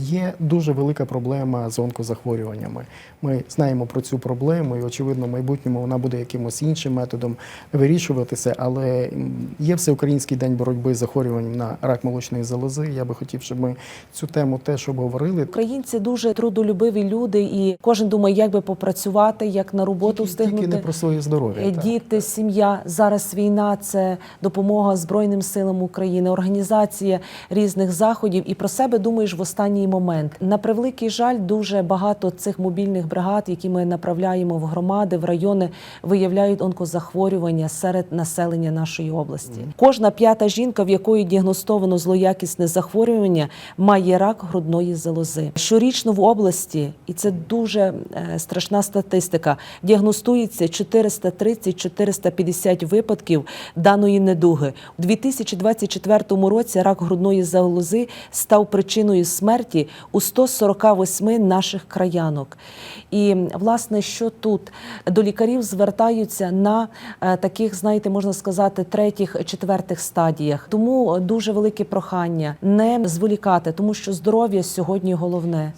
Є дуже велика проблема з онкозахворюваннями. Ми знаємо про цю проблему, і очевидно, в майбутньому вона буде якимось іншим методом вирішуватися. Але є всеукраїнський день боротьби з захворюванням на рак молочної залози. Я би хотів, щоб ми цю тему теж обговорили. Українці дуже трудолюбиві люди, і кожен думає, як би попрацювати, як на роботу Тільки, тільки не про своє здоров'я. Е, так. Діти, сім'я. Зараз війна це допомога Збройним силам України, організація різних заходів. І про себе думаєш в останній момент. На превеликий жаль, дуже багато цих мобільних бригад, які ми направляємо в громади, в райони, виявляють онкозахворювання серед населення нашої області. Кожна п'ята жінка, в якої діагностовано злоякісне захворювання, має рак грудної залози. Щорічно в області, і це дуже е, страшна статистика, діагностується 430-450 випадків даної недуги. У 2024 році рак грудної залози став причиною смерті у 148 наших краянок. І власне, що тут до лікарів звертаються на е, таких, знаєте, можна сказати, третіх, четвертих стадіях. Тому дуже велике прохання не зволікати, тому що здоров'я сьогодні головне.